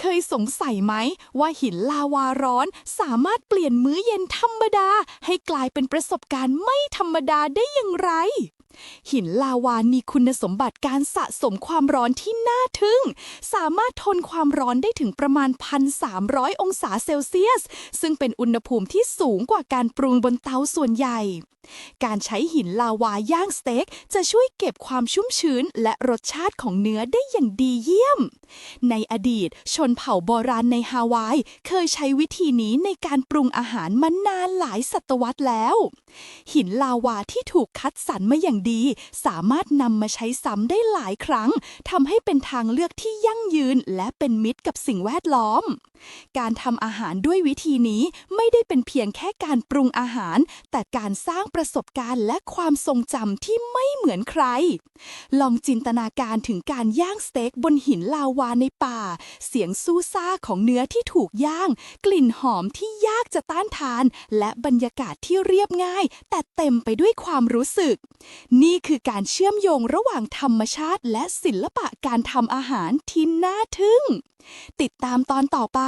เคยสงสัยไหม ว่าหินลาวาร้อนสามารถเปลี่ยนมื้อเย็นธรรมดา ให้กลายเป็นประสบการณ์ไม่ธรรมดาได้อย่างไร หินลาวามีคุณสมบัติการสะสมความร้อนที่น่าทึ่ง สามารถทนความร้อนได้ถึงประมาณ 1,300 องศาเซลเซียส ซึ่งเป็นอุณหภูมิที่สูงกว่าการปรุงบนเตาส่วนใหญ่ การใช้หินลาวาย่างสเต็กจะช่วยเก็บความชุ่มชื้นและรสชาติของเนื้อได้อย่างดีเยี่ยม ในอดีต ชนเผ่าโบราณในฮาวาย เคยใช้วิธีนี้ในการปรุงอาหารมานานหลายศตวรรษแล้ว หินลาวาที่ถูกคัดสรรมาอย่างดีสามารถนำมาใช้ซ้ำได้หลายครั้งทำให้เป็นทางเลือกที่ยั่งยืน และเป็นมิตรกับสิ่งแวดล้อม การทำอาหารด้วยวิธีนี้ไม่ได้เป็นเพียงแค่การปรุงอาหาร แต่การสร้างประสบการณ์และความทรงจำที่ไม่เหมือนใคร ลองจินตนาการถึงการย่างสเต็กบนหินลาวาในป่า เสียงสู้ซ่าของเนื้อที่ถูกย่าง กลิ่นหอมที่ยากจะต้านทาน และบรรยากาศที่เรียบง่าย แต่เต็มไปด้วยความรู้สึกนี่คือการเชื่อมโยงระหว่างธรรมชาติ และศิลปะการทำอาหารที่น่าทึ่ง ติดตามตอนต่อไป